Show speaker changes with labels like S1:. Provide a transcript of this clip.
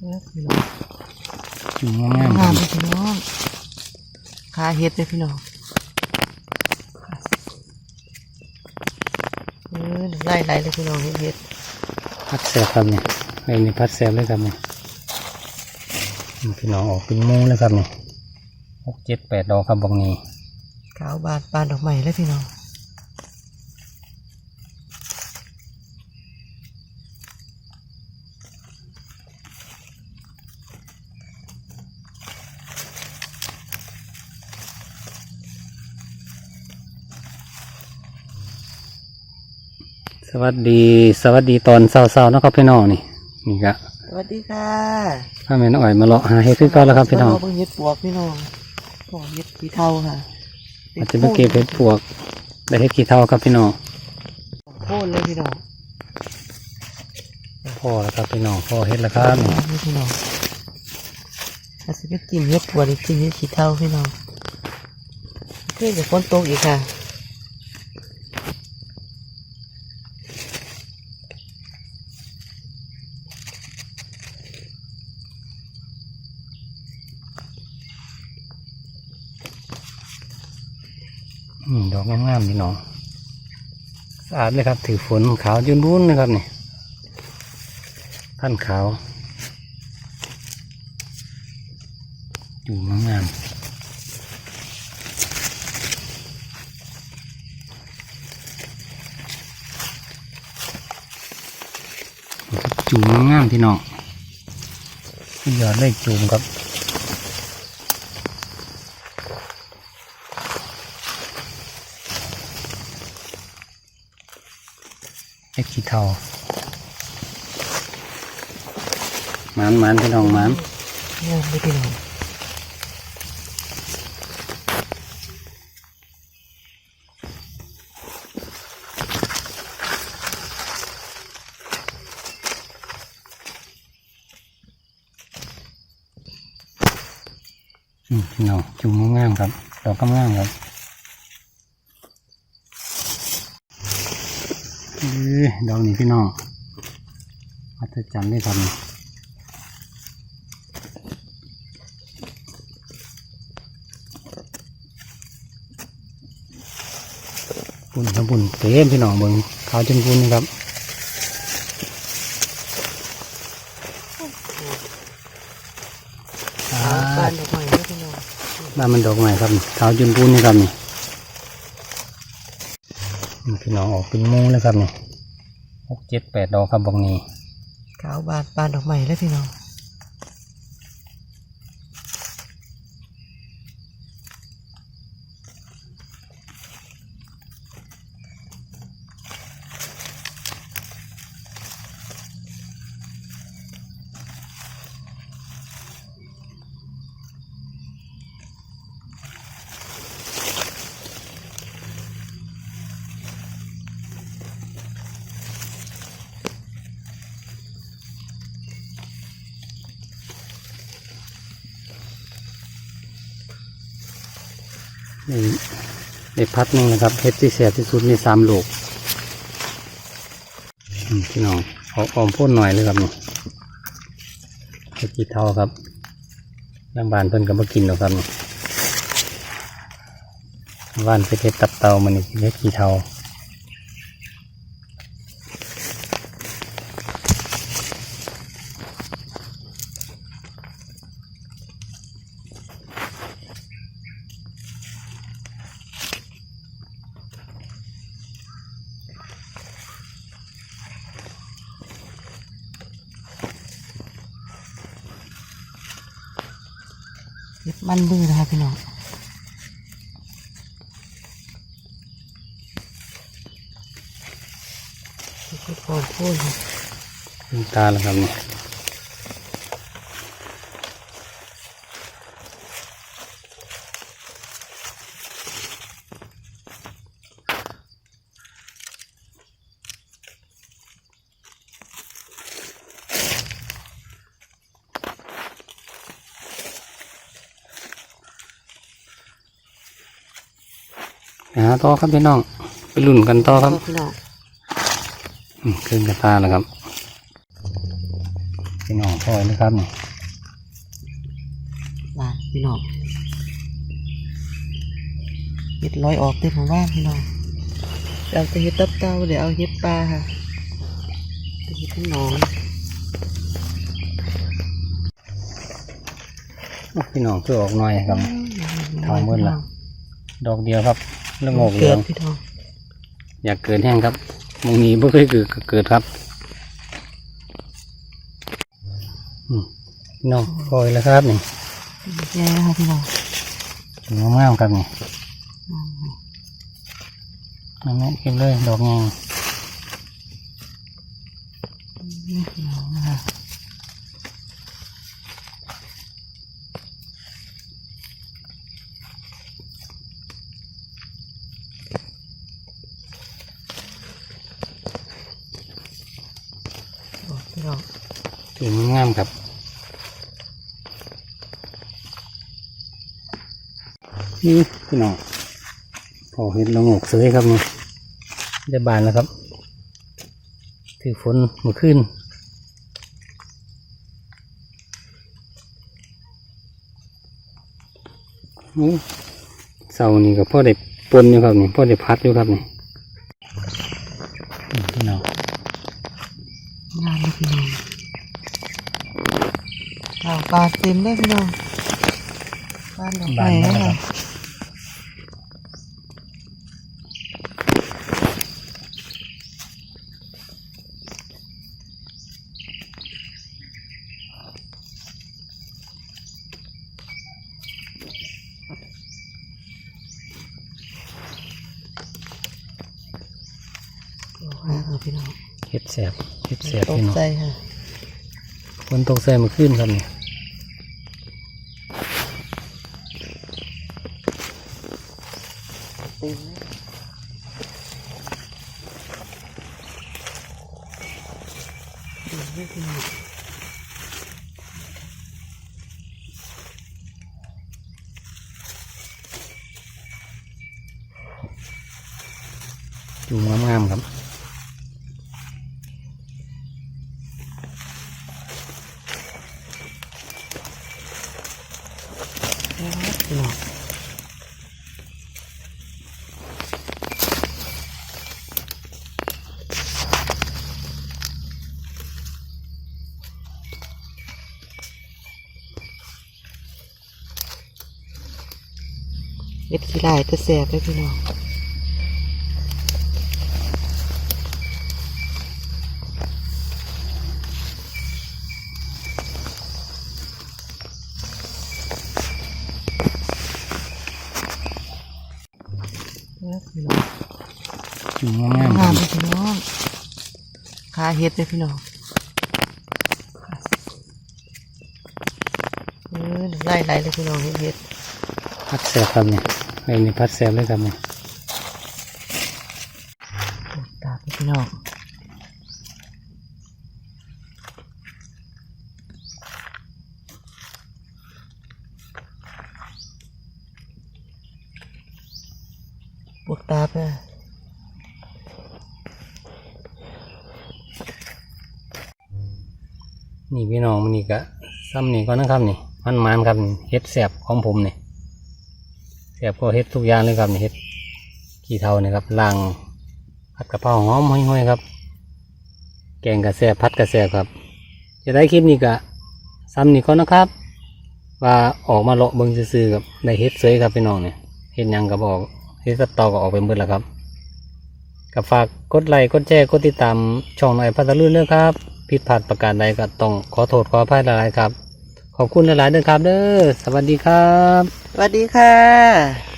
S1: เออพี่น้อง
S2: จุ่มงามๆค
S1: งา
S2: รั
S1: ม
S2: บ
S1: เลยพี่น้องขาเฮ็ดเลยพี่น้องเออไล่ไล่เลยพี่น้องเฮ็ดเฮ็ด
S2: พัดแสบครับเนี่ยไอ้นี่พัดแสบเลยครับเนี่ยพี่น้องออกเป็นมูเลยครับเนี่ยหกเจ็ดแปดดอกครับบอกนี้
S1: ขาวบานบานดอกไม้เลยพี่น้อง
S2: สวัสดีสวัสดีตอนเช้าๆเนาะครับพี่น้องนี่นี่ก็
S1: สวัสดีค่ะ
S2: ถ้าแม่น้องอ่อยมาเลาะหาเห็ดคือเก่าแล้วครับพี่น้อง
S1: มาเบิ่งเฮ็ดปวกพี่น้องปวกเฮ็ดขี้เท่าค่ะ
S2: อาจจะมาเก็บเห็ดปวกได้เห็ดขี้เท่าครับพี่น้อง
S1: โค่นเลยพี่น้อง
S2: พ่อแล้วครับพี่น้องพ่อเห็ดแล้วครับ
S1: นี่พี่น้องถ้าสิไปกินเฮ็ดปวกนี่กินเฮ็ดขี้เท่าพี่น้องเพื่อนจะฝนตกอีกค่ะ
S2: ดอกงามๆพี่น้องสะอาดเลยครับ ถือฝนขาวยืนรุ้นนะครับนี่ท่านขาวอยู่งามๆจุ่มงามๆพี่น้องยอดเลยจุ่มครับ เอ็ก ขี้เทามันมันพี่น้องมัน
S1: งามเลยพี่น้อง
S2: อืมพี่น้องจุ่มงามๆครับ ดอกกำงามครับ เอ้ยดอกนี้พี่น้องอัศจรรย์เลยครับนี่บุญครับบุญเต็มพี่น้องเบิ่งขาวจนบุญนี่ครับ
S1: ขาวบานดอกไม้พี่น้อง
S2: บ้านมันดอกใหม่ครับขาวจนบุญนี่ครับนี่ พี่น้องออกเป็นมูเลยครับนี่หกเจ็ดแปดดอกครับบอกนี้
S1: ขาวบานบานดอกไม้เลยพี่น้อง
S2: นี่ในพัดหนึงนะครับเพชรที่แสบที่สุดในสามลูกพี่น้องเอาออมพ่นหน่อยเลยครับนี่เพชรกีเทาครับน้ำบานเพิ่นก็มากินหรอกครับนี่บ้านเป็นเห็ดตับเตามันนี่เพชรกีเทา
S1: เก็บมันมือนะคะพี่น้องเฮ็ดก่อนโค่น
S2: ตาแล้วครับเนี่ย หาต่อครับพี่น้องไปลุ่นกันต่อครับ
S1: พี่น้อง
S2: อืมขึ้นกระตาแล้วครับพี่น้องพอยนะครับนี่
S1: มาพี่น้องเห็ดลอยออกเต็มของบ้านพี่น้องเราจะเห็ดตับเต้าเดี๋ยวเอาเห็ดปลาค่ะเห็ดทั้งหนอง
S2: พี่น้องคือออกหน่อยครับทองเบิ่นล่ะดอกเดียวครับ แล้วงอกเหลื
S1: เกิ
S2: อ
S1: ด
S2: ง
S1: พี่ทอง
S2: อยากเกิดแห้งครับมึงนี้ไม่เคยเกิดก็เกิดครับอืมพี่น้องพอยแล้วครับนี่
S1: แย่ค่ะพี่น้อง
S2: งามงามๆครับนี่นั่นแหละเก็บเลยดอกงาม
S1: นี่พี่น้องนะคะโอ้ พี่น้อง
S2: จุ่มงามครับนี่พี่น้องพอเห็นละโงกเสยครับนี่ได้บานแล้วครับ ถือฝนมื่อคืนเสานี่ก็พ่อได้ปนอยู่ครับนี่พ่อได้พัดอยู่ครับนี่พี่น้อง
S1: งามเลยพี่น้อง ข่าวปลาเต็มเลยพี่น้องบ้านดอกไม้
S2: บานแล้ว
S1: นะ
S2: ครั
S1: คะ
S2: บ
S1: ดอกไม้ค่ะพี่น้อง
S2: เห็ดแสบเห็ดแสบ
S1: ตก
S2: พี่น้อง
S1: ใจค่ะ
S2: ฝนตกใส่เมื่อคืนครับนี่
S1: เต็มเลย ดูให้พี่น้อง
S2: จูงงามๆครับ
S1: พี่น้อง เม็ดขี้ลายจะแสบเลยพี่น้องแล้วพี่น้อง
S2: จูงงามๆค
S1: งา
S2: รั
S1: ม
S2: บ
S1: เลยพี่น้องขาเฮ็ดเลยพี่น้องเออไล่ไล่เลยพี่น้องเฮ็ดเฮ็ด
S2: พัดแสบครับเนี่ย ไอ้นี่พัดแสบเลยครับเนี่ย
S1: ตาพี่น้องปวดตาไป
S2: นี่พี่น้องมันนี่ก็ซ้ำนี่ก็นะครับนี่มันมันๆครับนี่เห็ดแสบของผมนี่ แสบก็เห็ดทุกอย่างเลยครับนี่เห็ดขี้เทานี่ครับล่างผัดกะเพราหอมห้อยๆครับ แกงกระแสบพัดกระแสบครับ จะได้คลิปนี้ก็ซ้ำนี่ก็นะครับ ว่าออกมาเลาะเบิงซื่อๆกับได้เฮ็ดเสยครับพี่น้องเนี่ยเฮ็ดยังกับออกเฮ็ดสตอก็ออกไปหมดแล้วครับกับฝากกดไลค์กดแชร์กดติดตามช่องหน่อยพัทลุนเด้อครับ ผิดพลาดประการใดก็ต้องขอโทษขออภัยหลายๆครับ ขอบคุณหลายๆเด้อครับเด้อสวัสดีครับ
S1: สวัสดีค่ะ